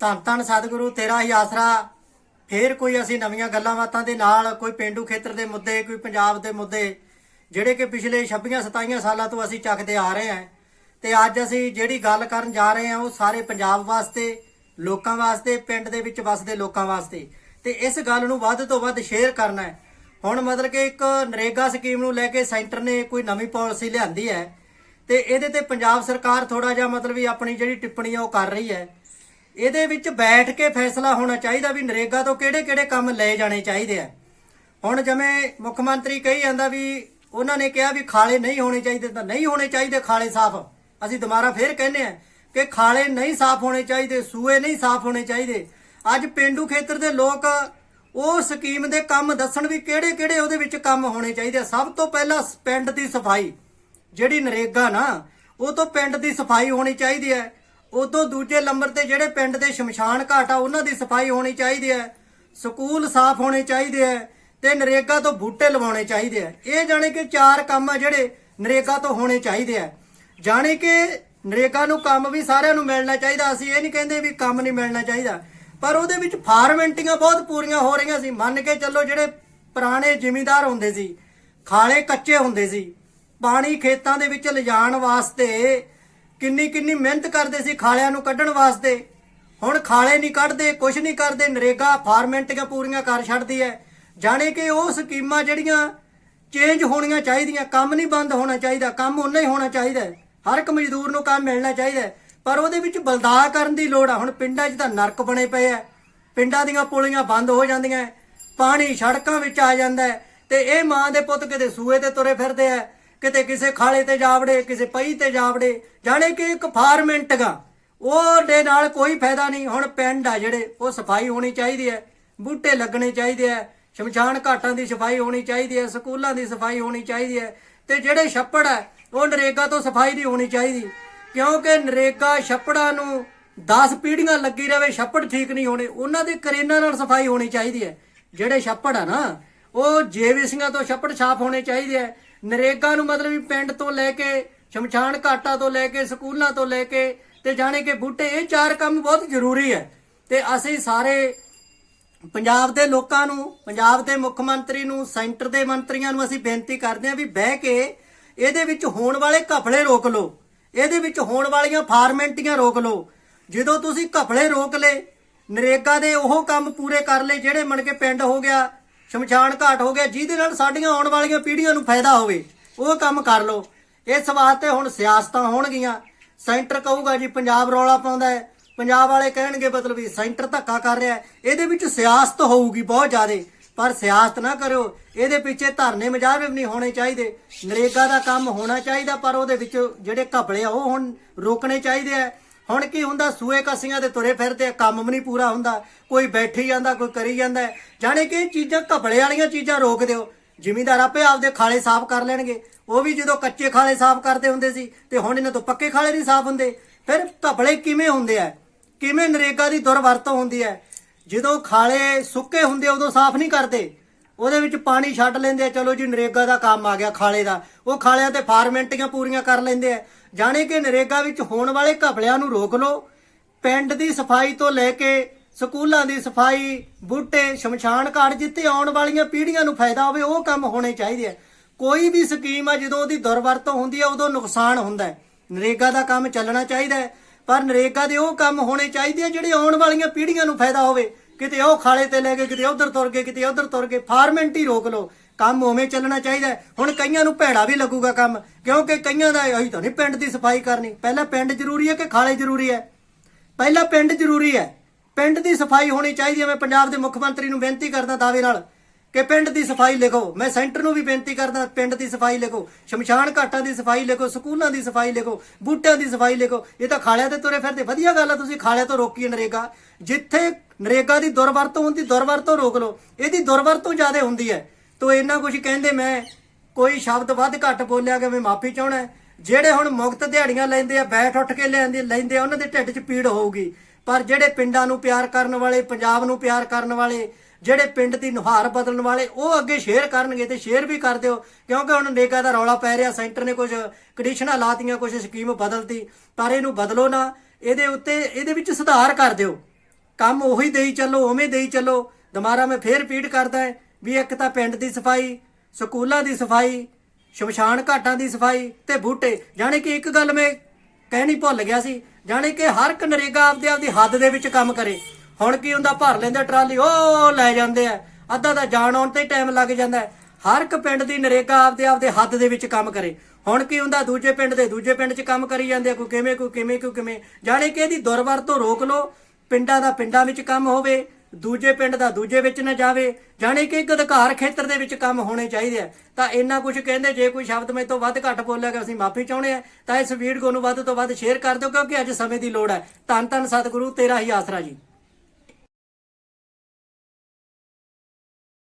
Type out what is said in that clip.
ਧੰਨ ਧੰਨ ਸਤਿਗੁਰੂ, ਤੇਰਾ ਹੀ ਆਸਰਾ। ਫੇਰ ਕੋਈ ਅਸੀਂ ਨਵੀਆਂ ਗੱਲਾਂ ਬਾਤਾਂ ਦੇ ਨਾਲ, ਕੋਈ ਪਿੰਡੂ ਖੇਤਰ ਦੇ ਮੁੱਦੇ, ਕੋਈ ਪੰਜਾਬ ਦੇ ਮੁੱਦੇ, ਜਿਹੜੇ ਕਿ ਪਿਛਲੇ 26 27 ਸਾਲਾਂ ਤੋਂ ਅਸੀਂ ਚੱਕਦੇ ਆ ਰਹੇ ਹਾਂ। ਤੇ ਅੱਜ ਅਸੀਂ ਜਿਹੜੀ ਗੱਲ ਕਰਨ ਜਾ ਰਹੇ ਹਾਂ, ਉਹ ਸਾਰੇ ਪੰਜਾਬ ਵਾਸਤੇ, ਲੋਕਾਂ ਵਾਸਤੇ, ਪਿੰਡ ਦੇ ਵਿੱਚ ਵਸਦੇ ਲੋਕਾਂ ਵਾਸਤੇ। ਤੇ ਇਸ ਗੱਲ ਨੂੰ ਵੱਧ ਤੋਂ ਵੱਧ ਸ਼ੇਅਰ ਕਰਨਾ ਹੈ। ਹੁਣ ਮਤਲਬ ਕਿ ਇੱਕ ਨਰੇਗਾ ਸਕੀਮ ਨੂੰ ਲੈ ਕੇ ਸੈਂਟਰ ਨੇ ਕੋਈ ਨਵੀਂ ਪਾਲਿਸੀ ਲਿਆਂਦੀ ਹੈ। ਤੇ ਇਹਦੇ ਤੇ ਪੰਜਾਬ ਸਰਕਾਰ ਥੋੜਾ ਜਿਹਾ ਮਤਲਬ ਵੀ ਆਪਣੀ ਜਿਹੜੀ ਟਿੱਪਣੀ ਆ, ਉਹ ਕਰ ਰਹੀ ਹੈ। ਇਹਦੇ ਵਿੱਚ ਬੈਠ ਕੇ ਫੈਸਲਾ ਹੋਣਾ ਚਾਹੀਦਾ ਵੀ ਨਰੇਗਾ ਤੋਂ ਕਿਹੜੇ-ਕਿਹੜੇ ਕੰਮ ਲਏ ਜਾਣੇ ਚਾਹੀਦੇ ਆ। ਹੁਣ ਜਿਵੇਂ ਮੁੱਖ ਮੰਤਰੀ ਕਹੀ ਜਾਂਦਾ ਵੀ ਉਹਨਾਂ ਨੇ ਕਿਹਾ ਵੀ ਖਾਲੇ ਨਹੀਂ ਹੋਣੇ ਚਾਹੀਦੇ ਤਾਂ ਨਹੀਂ ਹੋਣੇ ਚਾਹੀਦੇ ਖਾਲੇ ਸਾਫ਼। ਅਸੀਂ ਦੁਬਾਰਾ ਫੇਰ ਕਹਿੰਦੇ ਆ ਕਿ ਖਾਲੇ ਨਹੀਂ ਸਾਫ਼ ਹੋਣੇ ਚਾਹੀਦੇ, ਸੂਏ ਨਹੀਂ ਸਾਫ਼ ਹੋਣੇ ਚਾਹੀਦੇ। ਅੱਜ ਪਿੰਡੂ ਖੇਤਰ ਦੇ ਲੋਕ ਉਹ ਸਕੀਮ ਦੇ ਕੰਮ ਦੱਸਣ ਵੀ ਕਿਹੜੇ-ਕਿਹੜੇ ਉਹਦੇ ਵਿੱਚ ਕੰਮ ਹੋਣੇ ਚਾਹੀਦੇ ਆ। ਸਭ ਤੋਂ ਪਹਿਲਾਂ ਪਿੰਡ ਦੀ ਸਫ਼ਾਈ। ਜਿਹੜੀ ਨਰੇਗਾ ਨਾ, ਉਹ ਤੋਂ ਪਿੰਡ ਦੀ ਸਫ਼ਾਈ ਹੋਣੀ ਚਾਹੀਦੀ ਹੈ। ਉਦੋਂ ਦੂਜੇ ਨੰਬਰ ਤੇ ਜਿਹੜੇ ਪਿੰਡ ਦੇ ਸ਼ਮਸ਼ਾਨ ਘਾਟ ਆ, ਉਹਨਾਂ ਦੀ ਸਫ਼ਾਈ ਹੋਣੀ ਚਾਹੀਦੀ ਹੈ, ਸਕੂਲ ਸਾਫ਼ ਹੋਣੇ ਚਾਹੀਦੇ ਹੈ ਤੇ ਨਰੇਗਾ ਤੋਂ ਬੂਟੇ ਲਵਾਉਣੇ ਚਾਹੀਦੇ ਆ ਇਹ ਜਾਣੇ ਕਿ ਚਾਰ ਕੰਮ ਆ ਜਿਹੜੇ ਨਰੇਗਾ ਤੋਂ ਹੋਣੇ ਚਾਹੀਦੇ ਆ ਜਾਣੇ ਕਿ ਨਰੇਗਾ ਨੂੰ ਕੰਮ ਵੀ ਸਾਰਿਆਂ ਨੂੰ ਮਿਲਣਾ ਚਾਹੀਦਾ, ਅਸੀਂ ਇਹ ਨਹੀਂ ਕਹਿੰਦੇ ਵੀ ਕੰਮ ਨਹੀਂ ਮਿਲਣਾ ਚਾਹੀਦਾ, ਪਰ ਉਹਦੇ ਵਿੱਚ ਫਾਰਮੈਂਟੀਆਂ ਬਹੁਤ ਪੂਰੀਆਂ ਹੋ ਰਹੀਆਂ ਸੀ। ਮੰਨ ਕੇ ਚੱਲੋ ਜਿਹੜੇ ਪੁਰਾਣੇ ਜ਼ਿਮੀਂਦਾਰ ਹੁੰਦੇ ਸੀ, ਖਾਲੇ ਕੱਚੇ ਹੁੰਦੇ ਸੀ, ਪਾਣੀ ਖੇਤਾਂ ਦੇ ਵਿੱਚ ਲਿਜਾਣ ਵਾਸਤੇ ਕਿੰਨੀ ਕਿੰਨੀ ਮਿਹਨਤ ਕਰਦੇ ਸੀ ਖਾਲਿਆਂ ਨੂੰ ਕੱਢਣ ਵਾਸਤੇ। ਹੁਣ ਖਾਲੇ ਨਹੀਂ ਕੱਢਦੇ ਕੁਝ ਨਹੀਂ ਕਰਦੇ, ਨਰੇਗਾ, ਫਾਰਮੈਂਟੀਆਂ ਪੂਰੀਆਂ ਕਰ ਛੱਡਦੀ ਹੈ ਜਾਣੇ ਕਿ ਉਹ ਸਕੀਮਾਂ ਜਿਹੜੀਆਂ ਚੇਂਜ ਹੋਣੀਆਂ ਚਾਹੀਦੀਆਂ, ਕੰਮ ਨਹੀਂ ਬੰਦ ਹੋਣਾ ਚਾਹੀਦਾ, ਕੰਮ ਉਨਾ ਹੀ ਹੋਣਾ ਚਾਹੀਦਾ ਹਰ ਇੱਕ ਮਜ਼ਦੂਰ ਨੂੰ ਕੰਮ ਮਿਲਣਾ ਚਾਹੀਦਾ ਪਰ ਉਹਦੇ ਵਿੱਚ ਬਲਦਾ ਕਰਨ ਦੀ ਲੋੜ ਆ। ਹੁਣ ਪਿੰਡਾਂ 'ਚ ਤਾਂ ਨਰਕ ਬਣੇ ਪਏ ਆ ਪਿੰਡਾਂ ਦੀਆਂ ਪੁਲੀਆਂ ਬੰਦ ਹੋ ਜਾਂਦੀਆਂ ਪਾਣੀ ਸੜਕਾਂ ਵਿੱਚ ਆ ਜਾਂਦਾ ਹੈ ਤੇ ਇਹ ਮਾਂ ਦੇ ਪੁੱਤ ਕਿਤੇ ਸੂਏ ਤੇ ਤੁਰੇ ਫਿਰਦੇ ਆ ਕਿਤੇ ਕਿਸੇ ਖਾਲੇ ਤੇ ਜਾਵੜੇ ਕਿਸੇ ਪਈ ਤੇ ਜਾਵੜੇ ਜਾਣੇ ਕਿ ਇੱਕ ਫਾਰਮੈਂਟ ਗਾ। ਉਹਦੇ ਨਾਲ ਕੋਈ ਫਾਇਦਾ ਨਹੀਂ। ਹੁਣ ਪਿੰਡ ਆ ਜਿਹੜੇ, ਉਹ ਸਫ਼ਾਈ ਹੋਣੀ ਚਾਹੀਦੀ ਹੈ। ਬੂਟੇ ਲੱਗਣੇ ਚਾਹੀਦੇ ਆ ਸ਼ਮਸ਼ਾਨ ਘਾਟਾਂ ਦੀ ਸਫ਼ਾਈ ਹੋਣੀ ਚਾਹੀਦੀ ਹੈ। ਸਕੂਲਾਂ ਦੀ ਸਫ਼ਾਈ ਹੋਣੀ ਚਾਹੀਦੀ ਹੈ। ਤੇ ਜਿਹੜੇ ਛੱਪੜ ਹੈ, ਉਹ ਨਰੇਗਾ ਤੋਂ ਸਫ਼ਾਈ ਨਹੀਂ ਹੋਣੀ ਚਾਹੀਦੀ। ਕਿਉਂਕਿ ਨਰੇਗਾ ਛੱਪੜਾਂ ਨੂੰ 10 ਪੀੜ੍ਹੀਆਂ ਲੱਗੀ ਰਵੇ, ਛੱਪੜ ਠੀਕ ਨਹੀਂ ਹੋਣੇ। ਉਹਨਾਂ ਦੇ ਕਰੇਨਾਂ ਨਾਲ ਸਫ਼ਾਈ ਹੋਣੀ ਚਾਹੀਦੀ ਹੈ। ਜਿਹੜੇ ਛੱਪੜ ਆ ਨਾ ਉਹ ਜੇਵੀਸੀਆਂ ਤੋਂ ਛੱਪੜ ਛਾਪ ਹੋਣੇ ਚਾਹੀਦੇ ਆ। ਨਰੇਗਾ ਨੂੰ ਮਤਲਬ ਵੀ ਪਿੰਡ ਤੋਂ ਲੈ ਕੇ, ਸ਼ਮਸ਼ਾਨ ਘਾਟਾਂ ਤੋਂ ਲੈ ਕੇ, ਸਕੂਲਾਂ ਤੋਂ ਲੈ ਕੇ ਤੇ ਜਾਣੇ ਕਿ ਬੂਟੇ, ਇਹ ਚਾਰ ਕੰਮ ਬਹੁਤ ਜ਼ਰੂਰੀ ਹੈ ਤੇ ਅਸੀਂ ਸਾਰੇ ਪੰਜਾਬ ਦੇ ਲੋਕਾਂ ਨੂੰ, ਪੰਜਾਬ ਦੇ ਮੁੱਖ ਮੰਤਰੀ ਨੂੰ, ਸੈਂਟਰ ਦੇ ਮੰਤਰੀਆਂ ਨੂੰ ਅਸੀਂ ਬੇਨਤੀ ਕਰਦੇ ਹਾਂ ਵੀ ਬਹਿ ਕੇ ਇਹਦੇ ਵਿੱਚ ਹੋਣ ਵਾਲੇ ਘਪਲੇ ਰੋਕ ਲਓ। ਇਹਦੇ ਵਿੱਚ ਹੋਣ ਵਾਲੀਆਂ ਫਾਰਮੈਂਟੀਆਂ ਰੋਕ ਲਓ। ਜਦੋਂ ਤੁਸੀਂ ਘਪਲੇ ਰੋਕ ਲਏ, ਨਰੇਗਾ ਦੇ ਉਹ ਕੰਮ ਪੂਰੇ ਕਰ ਲਏ ਜਿਹੜੇ ਮਣ ਕੇ ਪਿੰਡ ਹੋ ਗਿਆ ਸ਼ਮਸ਼ਾਨ ਘਾਟ ਹੋ ਗਿਆ, ਜਿਹਦੇ ਨਾਲ ਸਾਡੀਆਂ ਆਉਣ ਵਾਲੀਆਂ ਪੀੜ੍ਹੀਆਂ ਨੂੰ ਫਾਇਦਾ ਹੋਵੇ, ਉਹ ਕੰਮ ਕਰ ਲਓ। ਇਸ ਵਾਸਤੇ ਹੁਣ ਸਿਆਸਤਾਂ ਹੋਣਗੀਆਂ। ਸੈਂਟਰ ਕਹੂਗਾ ਜੀ, ਪੰਜਾਬ ਰੌਲਾ ਪਾਉਂਦਾ ਹੈ। ਪੰਜਾਬ ਵਾਲੇ ਕਹਿਣਗੇ, ਮਤਲਬ ਵੀ ਸੈਂਟਰ ਧੱਕਾ ਕਰ ਰਿਹਾ ਹੈ। ਇਹਦੇ ਵਿੱਚ ਸਿਆਸਤ ਹੋਊਗੀ ਬਹੁਤ ਜ਼ਿਆਦੇ, ਪਰ ਸਿਆਸਤ ਨਾ ਕਰਿਓ। ਇਹਦੇ ਪਿੱਛੇ ਧਰਨੇ ਮਜਾਬ ਨਹੀਂ ਹੋਣੇ ਚਾਹੀਦੇ। ਨਰੇਗਾ ਦਾ ਕੰਮ ਹੋਣਾ ਚਾਹੀਦਾ, ਪਰ ਉਹਦੇ ਵਿੱਚ ਜਿਹੜੇ ਘਪਲੇ ਆ, ਉਹ ਹੁਣ ਰੋਕਣੇ ਚਾਹੀਦੇ ਆ। ਹੁਣ ਕੀ ਹੁੰਦਾ? ਸੂਏ ਕਸੀਆਂ ਦੇ ਤੁਰੇ ਫਿਰਦੇ ਆ, ਕੰਮ ਵੀ ਨਹੀਂ ਪੂਰਾ ਹੁੰਦਾ। ਕੋਈ ਬੈਠੀ ਜਾਂਦਾ, ਕੋਈ ਕਰੀ ਜਾਂਦਾ। ਹੈ। ਜਾਣੇ ਕਿ ਇਹ ਚੀਜ਼ਾਂ ਘਪਲੇ ਵਾਲੀਆਂ ਚੀਜ਼ਾਂ ਰੋਕ ਦਿਓ। ਜ਼ਿਮੀਂਦਾਰ ਆਪੇ ਆਪਦੇ ਖਾਲੇ ਸਾਫ਼ ਕਰ ਲੈਣਗੇ। ਉਹ ਵੀ ਜਦੋਂ ਕੱਚੇ ਖਾਲੇ ਸਾਫ਼ ਕਰਦੇ ਹੁੰਦੇ ਸੀ ਤੇ ਹੁਣ ਇਹਨਾਂ ਤੋਂ ਪੱਕੇ ਖਾਲੇ ਨਹੀਂ ਸਾਫ਼ ਹੁੰਦੇ। ਫਿਰ ਘਪਲੇ ਕਿਵੇਂ ਹੁੰਦੇ ਆ? ਕਿਵੇਂ ਨਰੇਗਾ ਦੀ ਦੁਰਵਰਤੋਂ ਹੁੰਦੀ ਹੈ ਜਦੋਂ ਖਾਲੇ ਸੁੱਕੇ ਹੁੰਦੇ ਉਦੋਂ ਸਾਫ਼ ਨਹੀਂ ਕਰਦੇ। ਉਹਦੇ ਵਿੱਚ ਪਾਣੀ ਛੱਡ ਲੈਂਦੇ ਆ। ਚਲੋ ਜੀ, ਨਰੇਗਾ ਦਾ ਕੰਮ ਆ ਗਿਆ ਖਾਲੇ ਦਾ। ਉਹ ਖਾਲਿਆਂ ਤੇ ਫਾਰਮੈਂਟੀਆਂ ਪੂਰੀਆਂ ਕਰ ਲੈਂਦੇ ਆ। ਜਾਣੇ ਕਿ ਨਰੇਗਾ ਵਿੱਚ ਹੋਣ ਵਾਲੇ ਘਪਲਿਆਂ ਨੂੰ ਰੋਕ ਲਓ। ਪਿੰਡ ਦੀ ਸਫ਼ਾਈ ਤੋਂ ਲੈ ਕੇ ਸਕੂਲਾਂ ਦੀ ਸਫ਼ਾਈ, ਬੂਟੇ, ਸ਼ਮਸ਼ਾਨ ਘਾਟ ਜਿੱਥੇ ਆਉਣ ਵਾਲੀਆਂ ਪੀੜ੍ਹੀਆਂ ਨੂੰ ਫਾਇਦਾ ਹੋਵੇ, ਉਹ ਕੰਮ ਹੋਣੇ ਚਾਹੀਦੇ ਆ। ਕੋਈ ਵੀ ਸਕੀਮ ਆ, ਜਦੋਂ ਉਹਦੀ ਦੁਰਵਰਤੋਂ ਹੁੰਦੀ ਆ, ਉਦੋਂ ਨੁਕਸਾਨ ਹੁੰਦਾ ਹੈ। ਨਰੇਗਾ ਦਾ ਕੰਮ ਚੱਲਣਾ ਚਾਹੀਦਾ ਹੈ, ਪਰ ਨਰੇਗਾ ਦੇ ਉਹ ਕੰਮ ਹੋਣੇ ਚਾਹੀਦੇ ਆ, ਜਿਹੜੇ ਆਉਣ ਵਾਲੀਆਂ ਪੀੜ੍ਹੀਆਂ ਨੂੰ ਫਾਇਦਾ ਹੋਵੇ। ਕਿਤੇ ਉਹ ਖਾਲੇ ਤੇ ਲੈ ਗਏ, ਕਿਤੇ ਉਧਰ ਤੁਰ ਗਏ, ਕਿਤੇ ਉਧਰ ਤੁਰ ਗਏ, ਫਾਰਮੈਂਟ ਰੋਕ ਲਓ। ਕੰਮ ਉਵੇਂ ਚੱਲਣਾ ਚਾਹੀਦਾ ਹੁਣ ਕਈਆਂ ਨੂੰ ਭੈੜਾ ਵੀ ਲੱਗੂਗਾ ਕੰਮ, ਕਿਉਂਕਿ ਕਈਆਂ ਦਾ ਅਸੀਂ ਤਾਂ ਨਹੀਂ ਪਿੰਡ ਦੀ ਸਫ਼ਾਈ ਕਰਨੀ। ਪਹਿਲਾਂ ਪਿੰਡ ਜ਼ਰੂਰੀ ਹੈ ਕਿ ਖਾਲੇ ਜ਼ਰੂਰੀ ਹੈ? ਪਹਿਲਾਂ ਪਿੰਡ ਜ਼ਰੂਰੀ ਹੈ। ਪਿੰਡ ਦੀ ਸਫ਼ਾਈ ਹੋਣੀ ਚਾਹੀਦੀ ਹੈ। ਮੈਂ ਪੰਜਾਬ ਦੇ ਮੁੱਖ ਮੰਤਰੀ ਨੂੰ ਬੇਨਤੀ ਕਰਦਾ ਦਾਅਵੇ ਨਾਲ ਕਿ ਪਿੰਡ ਦੀ ਸਫ਼ਾਈ ਲਿਖੋ। ਮੈਂ ਸੈਂਟਰ ਨੂੰ ਵੀ ਬੇਨਤੀ ਕਰਦਾ, ਪਿੰਡ ਦੀ ਸਫ਼ਾਈ ਲਿਖੋ। ਸ਼ਮਸ਼ਾਨ ਘਾਟਾਂ ਦੀ ਸਫ਼ਾਈ ਲਿਖੋ, ਸਕੂਲਾਂ ਦੀ ਸਫ਼ਾਈ ਲਿਖੋ, ਬੂਟਿਆਂ ਦੀ ਸਫ਼ਾਈ ਲਿਖੋ। ਇਹ ਤਾਂ ਖਾਲਿਆਂ ਤੇ ਤੁਰੇ ਫਿਰਦੇ। ਵਧੀਆ ਗੱਲ ਆ, ਤੁਸੀਂ ਖਾਲਿਆਂ ਤੋਂ ਰੋਕੀਏ ਨਰੇਗਾ। ਜਿੱਥੇ ਨਰੇਗਾ ਦੀ ਦੁਰਵਰਤੋਂ ਹੁੰਦੀ, ਦੁਰਵਰਤੋਂ ਰੋਕ ਲਓ। ਇਹਦੀ ਦੁਰਵਰਤੋਂ ਜ਼ਿਆਦਾ ਹੁੰਦੀ ਹੈ। ਤੋ ਇੰਨਾ ਕੁਝ ਕਹਿੰਦੇ ਮੈਂ, ਕੋਈ ਸ਼ਬਦ ਵੱਧ ਘੱਟ ਬੋਲਿਆ ਕਿ ਮੈਂ ਮਾਫੀ ਚਾਹਣਾ ਜਿਹੜੇ ਹੁਣ ਮੁਕਤ ਦਿਹਾੜੀਆਂ ਲੈਂਦੇ ਆ, ਬੈਠ ਉੱਠ ਕੇ ਲੈਂਦੇ ਲੈਂਦੇ ਆ, ਉਹਨਾਂ ਦੇ ਢਿੱਡ 'ਚ ਪੀੜ ਹੋਊਗੀ। ਪਰ ਜਿਹੜੇ ਪਿੰਡਾਂ ਨੂੰ ਪਿਆਰ ਕਰਨ ਵਾਲੇ, ਪੰਜਾਬ ਨੂੰ ਪਿਆਰ ਕਰਨ ਵਾਲੇ, ਜਿਹੜੇ ਪਿੰਡ ਦੀ ਨੁਹਾਰ ਬਦਲਣ ਵਾਲੇ, ਉਹ ਅੱਗੇ ਸ਼ੇਅਰ ਕਰਨਗੇ ਤੇ ਸ਼ੇਅਰ ਵੀ ਕਰ ਦਿਓ। ਕਿਉਂਕਿ ਹੁਣ ਨੇਗਾ ਦਾ ਰੌਲਾ ਪੈ ਰਿਹਾ, ਸੈਂਟਰ ਨੇ ਕੁਝ ਕੰਡੀਸ਼ਨਾਂ ਲਾਤੀਆਂ ਕੁਝ ਸਕੀਮ ਬਦਲਤੀ, ਪਰ ਇਹਨੂੰ ਬਦਲੋ ਨਾ। ਇਹਦੇ ਉੱਤੇ, ਇਹਦੇ ਵਿੱਚ ਸੁਧਾਰ ਕਰ ਦਿਓ। ਕੰਮ ਉਹੀ ਦੇਈ ਚੱਲੋ, ਉਵੇਂ ਦੇਈ ਚੱਲੋ। ਦੁਬਾਰਾ ਮੈਂ ਫੇਰ ਰਿਪੀਟ ਕਰਦਾ ਹਾਂ ਵੀ ਇੱਕ ਤਾਂ ਪਿੰਡ ਦੀ ਸਫ਼ਾਈ, ਸਕੂਲਾਂ ਦੀ ਸਫ਼ਾਈ, ਸ਼ਮਸ਼ਾਨ ਘਾਟਾਂ ਦੀ ਸਫ਼ਾਈ ਤੇ ਬੂਟੇ। ਜਾਣੇ ਕਿ ਇੱਕ ਗੱਲ ਮੈਂ ਕਹਿਣੀ ਭੁੱਲ ਗਿਆ ਸੀ, ਜਾਣੇ ਕਿ ਹਰ ਇੱਕ ਨਰੇਗਾ ਆਪਦੇ ਆਪਦੀ ਹੱਦ ਦੇ ਵਿੱਚ ਕੰਮ ਕਰੇ। ਹੁਣ ਕੀ ਹੁੰਦਾ, ਭਰ ਲੈਂਦੇ ਟਰਾਲੀ, ਉਹ ਲੈ ਜਾਂਦੇ ਆ। ਅੱਧਾ ਦਾ ਜਾਣ ਆਉਣ ਤੇ ਟਾਈਮ ਲੱਗ ਜਾਂਦਾ। ਹਰ ਇੱਕ ਪਿੰਡ ਦੀ ਨਰੇਗਾ ਆਪਦੇ ਆਪਦੇ ਹੱਦ ਦੇ ਵਿੱਚ ਕੰਮ ਕਰੇ। ਹੁਣ ਕੀ ਹੁੰਦਾ, ਦੂਜੇ ਪਿੰਡ ਦੇ ਦੂਜੇ ਪਿੰਡ 'ਚ ਕੰਮ ਕਰੀ ਜਾਂਦੇ ਆ, ਕੋਈ ਕਿਵੇਂ ਕੋਈ ਕਿਵੇਂ ਕੋਈ ਕਿਵੇਂ। ਜਾਣੇ ਕਿ ਇਹਦੀ ਦੁਰਵਰਤੋਂ ਰੋਕ ਲਓ, ਪਿੰਡਾਂ ਦਾ ਪਿੰਡਾਂ ਵਿੱਚ ਕੰਮ ਹੋਵੇ। ਦੂਜੇ ਪਿੰਡ ਦਾ ਦੂਜੇ ਵਿੱਚ ਨਾ ਜਾਵੇ, ਜਾਣੀ ਕਿ ਇੱਕ ਅਧਿਕਾਰ ਖੇਤਰ ਦੇ ਵਿੱਚ ਕੰਮ ਹੋਣੇ ਚਾਹੀਦੇ ਆ। ਤਾਂ ਇੰਨਾ ਕੁਝ ਕਹਿੰਦੇ, ਜੇ ਕੋਈ ਸ਼ਬਦ ਮੇਰੇ ਤੋਂ ਵੱਧ ਘੱਟ ਬੋਲਿਆ ਗਿਆ, ਅਸੀਂ ਮਾਫੀ ਚਾਹੁੰਦੇ ਆ। ਤਾਂ ਇਸ ਵੀਡੀਓ ਨੂੰ ਵੱਧ ਤੋਂ ਵੱਧ ਸ਼ੇਅਰ ਕਰ ਦਿਓ, ਕਿਉਂਕਿ ਅੱਜ ਸਮੇਂ ਦੀ ਲੋੜ ਹੈ। ਧੰਨ ਧੰਨ ਸਤਿਗੁਰੂ, ਤੇਰਾ ਹੀ ਆਸਰਾ ਜੀ।